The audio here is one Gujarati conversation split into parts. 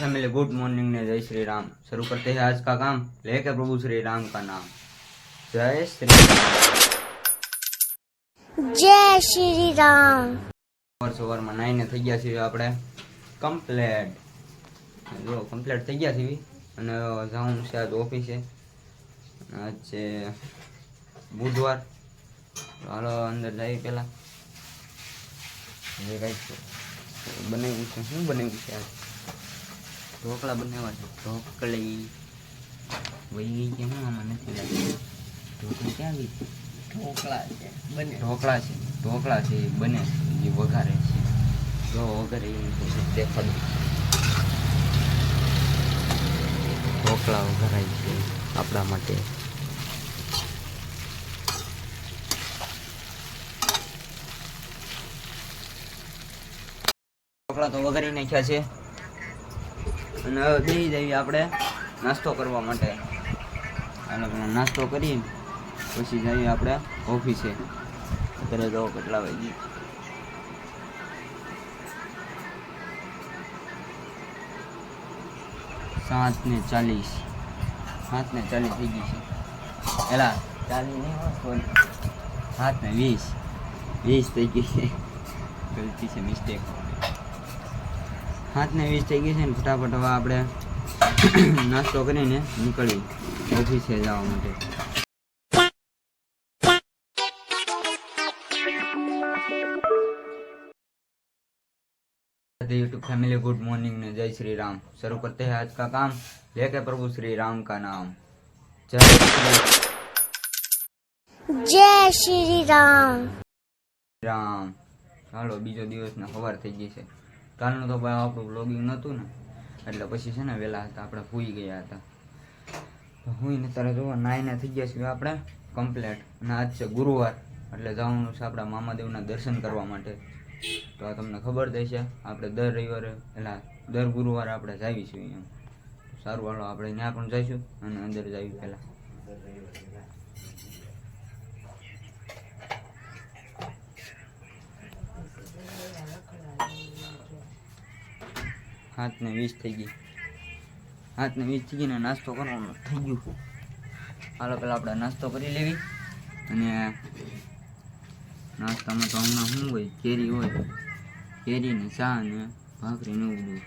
फैमिली गुड मॉर्निंग ने जय श्री राम शुरू करते हैं आज का काम लेके प्रभु श्री राम का नाम जय श्री राम જય શ્રી રામ સવાર સવારમાં નાઈને થઈ ગયા છીએ આપણે કમ્પ્લેટ જો કમ્પ્લેટ થઈ ગયા છીએ અને જવાનું છે આજ ઓફિસે આજ છે બુધવાર હાલો અંદર જઈએ પહેલાં જે કંઈક બનાવ્યું છે શું બનાવ્યું છે આજ ઢોકળા બનાવવા છે. ઢોકળી વહી ગઈ કે હું આમાં નથી લાગતી. ઢોકળી ક્યાં આવી ઢોકળા છે બને. ઢોકળા છે ઢોકળા છે એ બને છે એ વઘારે છે. જો વગર એ પછી દેખાડું. ઢોકળા વઘારાય છે આપણા માટે. ઢોકળા તો વઘારી નાખ્યા છે. અને હવે બેસી જઈએ આપણે નાસ્તો કરવા માટે. આપણે નાસ્તો કરી, પછી જઈએ આપણે ઓફિસે. અત્યારે જવો કેટલા વાગી? સાત ને ચાલીસ. સાત ને ચાલીસ થઈ ગઈ છે. એલા ચાલીસ નહીં સાત ને વીસ. વીસ થઈ ગઈ છે. ગલતી છે મિસ્ટેક સાત ને વીસ થઈ ગઈ છે ને ફટાફટ હવે આપણે નાસ્તો કરીને નીકળી ઓફિસે જવા માટે यूट्यूब फैमिली गुड मॉर्निंग ने जय श्री राम शुरू करते हैं आज का काम लेके प्रभु श्री राम का नाम जय श्री જય શ્રી રામ રામ ચાલો બીજો દિવસ ને સવાર થઈ ગઈ છે કાલનું તો ભાઈ આપણું બ્લોગિંગ નહોતું ને, એટલે પછી છે ને વહેલા હતા, આપણે સૂઈ ગયા હતા. તો હુઈને ત્યારે જોવો નાઈને થઈ ગયા છીએ આપણે કમ્પ્લેટ અને આજ છે ગુરુવાર, એટલે જવાનું છે આપણા મામાદેવના દર્શન કરવા માટે. તો આ તમને ખબર થશે આપણે દર રવિવારે એટલે દર ગુરુવારે આપણે જાવી છીએ અહીંયા. સારું, હાલો, આપણે ત્યાં પણ જઈશું અને અંદર જઈએ પહેલાં. હાથ ને વીસ થઈ ગઈ. હાથ ને વીસ થઈ ગઈને નાસ્તો કરવાનો થઈ ગયું. હાલો, પેલા આપણે નાસ્તો કરી લેવી. અને નાસ્તામાં તો હમણાં શું હોય? કેરી હોય. કેરી ને ચા ને ભાખરી ને એવું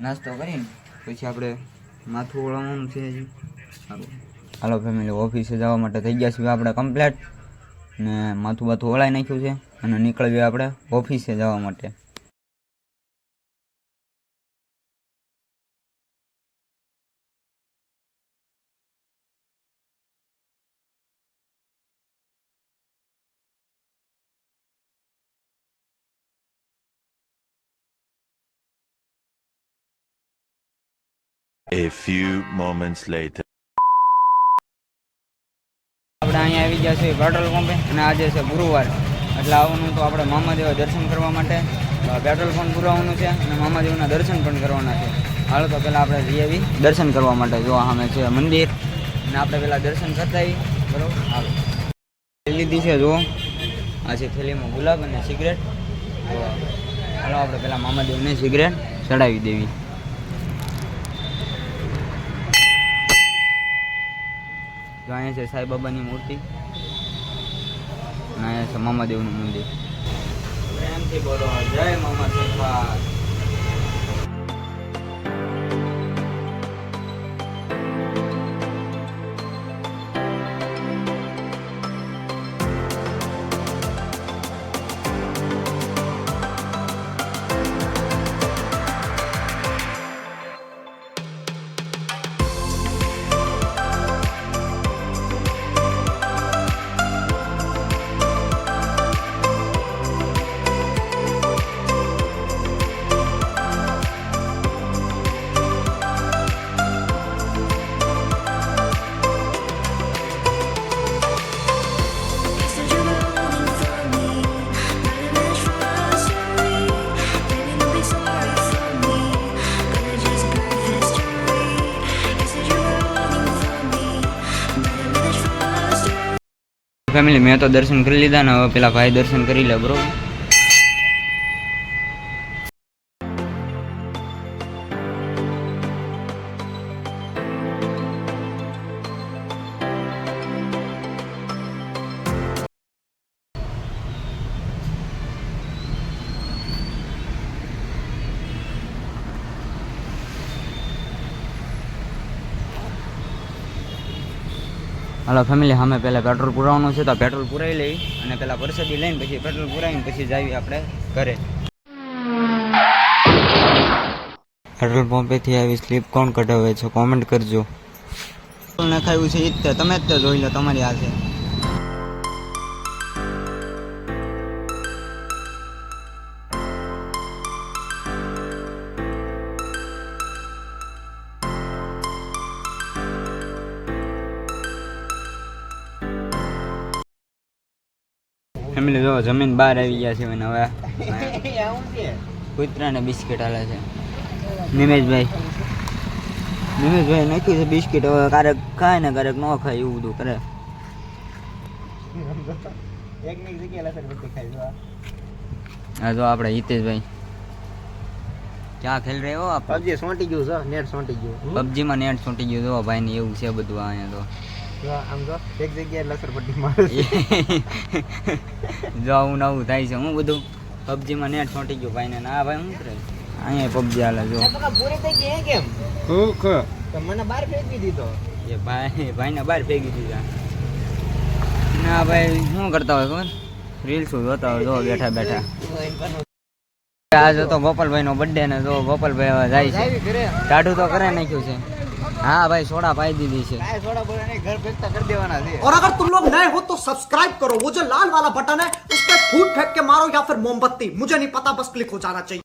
નાસ્તો કરીને પછી આપણે માથું ઓળવાનું છે હજી. સારું. હાલો ફેમિલી ઓફિસે જવા માટે થઈ ગયા છીએ આપણે કમ્પ્લેટ ને માથું બાથું ઓળાઈ નાખ્યું છે. અને નીકળવી આપણે ઓફિસે જવા માટે. A few moments later. આપણે અહીંયા આવી ગયા છીએ પેટ્રોલ પંપે અને આજે છે ગુરુવાર. એટલે આવવાનું તો આપણે મામાદેવ દર્શન કરવા માટે. પેટ્રોલ પંપ પુરાવાનું છે અને મામાદેવના દર્શન પણ કરવાના છે. હાલો તો પહેલાં આપણે જઈ દર્શન કરવા માટે. જો સામે છે મંદિર. અને આપણે પહેલાં દર્શન કરતા આવી બરોબર? હાલો. લીધી છે, જુઓ. આ છે થેલીમાં ગુલાબ અને સિગરેટ. હાલો, આપણે પહેલાં મામાદેવને સિગરેટ ચડાવી દેવી. જો અહીંયા છે સાંઈબાબાની મૂર્તિ. અને અહીંયા છે મામાદેવનું મંદિર. પ્રેમથી બોલો જય મામા ફેમિલી મેં તો દર્શન કરી લીધા ને હવે પેલા ભાઈ દર્શન કરી લે બરોબર? હાલો ફેમિલી અમે પહેલાં પેટ્રોલ પુરાવાનું છે તો પેટ્રોલ પુરાવી લઈ અને પહેલાં પરસેદી લઈને પછી પેટ્રોલ પુરાવીને પછી જાવી આપણે ઘરે. પેટ્રોલ પંપેથી આવી સ્લીપ કોણ કઢાવે છે? કોમેન્ટ કરજો. નખાયું છે એ જ તમે જ તે જોઈ લો તમારી હાથે. ફેમિલી જો જમીન બહાર આવી ગયા છે અને હવે કૂતરાને બિસ્કિટ હાલે છે. નિમેશભાઈ. નિમેશભાઈ નાખ્યું છે બિસ્કિટ. હવે ક્યારેક ખાય ને ક્યારેક ન ખાય એવું બધું કરે. હા. જો આપણે હિતેશભાઈ. ક્યાં ખેલ રહ્યો પબજી સોંટી ગયું છે નેટ સોંટી ગયું. પબજીમાં નેટ સોંટી ગયું જો ભાઈ ને એવું છે બધું અહીંયા જો આમ જો એક જગ્યાએ લસરપટ્ટી મારે જો આવું નવું થાય છે હું બધું પબજીમાં નેટ છૂટી ગયું ભાઈ ને ના ભાઈ શું કરે? અહીંયા પબજી હાલે જો. પૂરી થઈ ગઈ કેમ? હું ખ તો મને બહાર ફેંકી દીધો. એ ભાઈ ભાઈને બહાર ફેંકી દીધા. ના ભાઈ શું કરતા હોય ખબર? રીલ્સ જોતા હોય? જો બેઠા બેઠા. આજે તો ગોપાલભાઈ નો બર્થડે ને જો ગોપાલભાઈ જાય છે. ઘરે? ટાઢું તો કરે નાખ્યું છે. हाँ भाई सोडा पाई दी दी है सोडा बोलने घर फेंकता कर देवाना है और अगर तुम लोग नए हो तो सब्सक्राइब करो वो जो लाल वाला बटन है उस पर फूट फेंक के मारो या फिर मोमबत्ती मुझे नहीं पता बस क्लिक हो जाना चाहिए